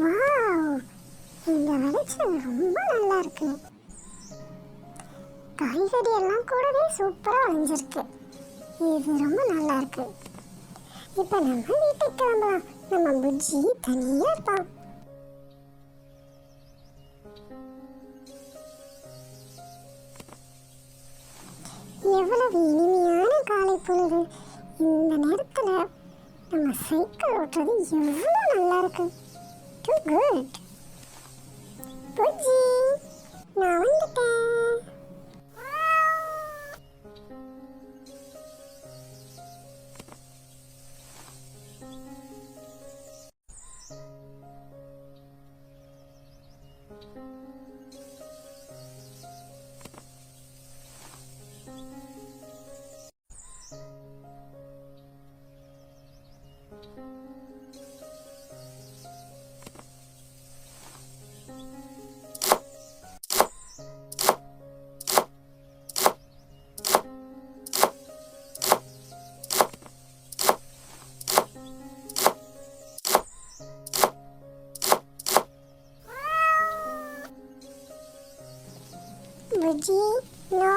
Wow இந்த வெளிச்சம் ரொம்ப நல்லா இருக்கு. காய்கறி எல்லாம் கூடவே சூப்பராக விளைஞ்சிருக்கு இது ரொம்ப நல்லா இருக்கு. இப்போ நம்ம வீட்டுக்கு கிளம்பலாம். நம்ம புஜ்ஜி தனியாக இருப்பான். எவ்வளவு இனிமையான பொழுது இந்த நேரத்தில் நம்ம சைக்கிள் ஓட்டுறது எவ்வளோ நல்லா இருக்கு. டூ குட் புஜ்ஜி நோ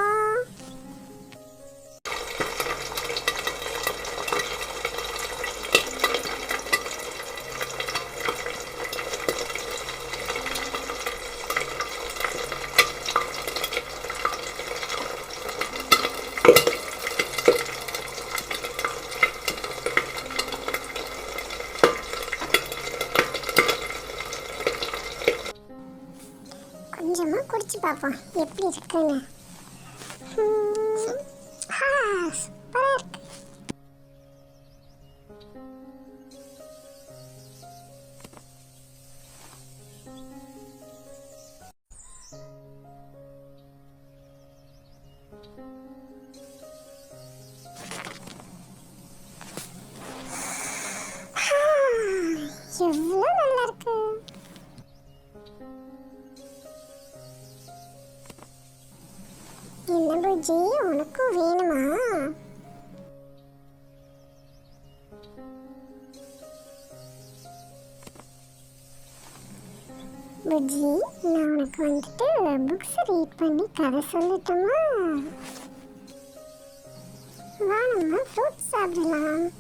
கொஞ்சமாக குடிச்சு பார்ப்போம் எப்படி இருக்குன்னு ம், ஆ, சூப்பரா இருக்கு ஆ, எவ்வளோ நல்லா என்ன புஜ்ஜி உனக்கும் வேணுமா? புஜ்ஜி நான் உனக்கு வந்துட்டு புக்ஸ் ரீட் பண்ணி கதை சொல்லட்டுமா? வா நம்ம ஃப்ரூட்ஸ் சாப்பிடலாம்.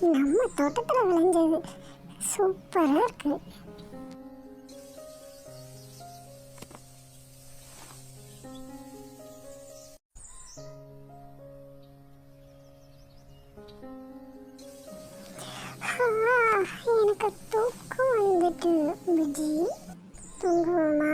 நம்ம தோட்டத்தில் விளைஞ்சது. சூப்பராக இருக்குது எனக்கு தூக்கம் வந்துட்டு புஜி தூங்குவோமா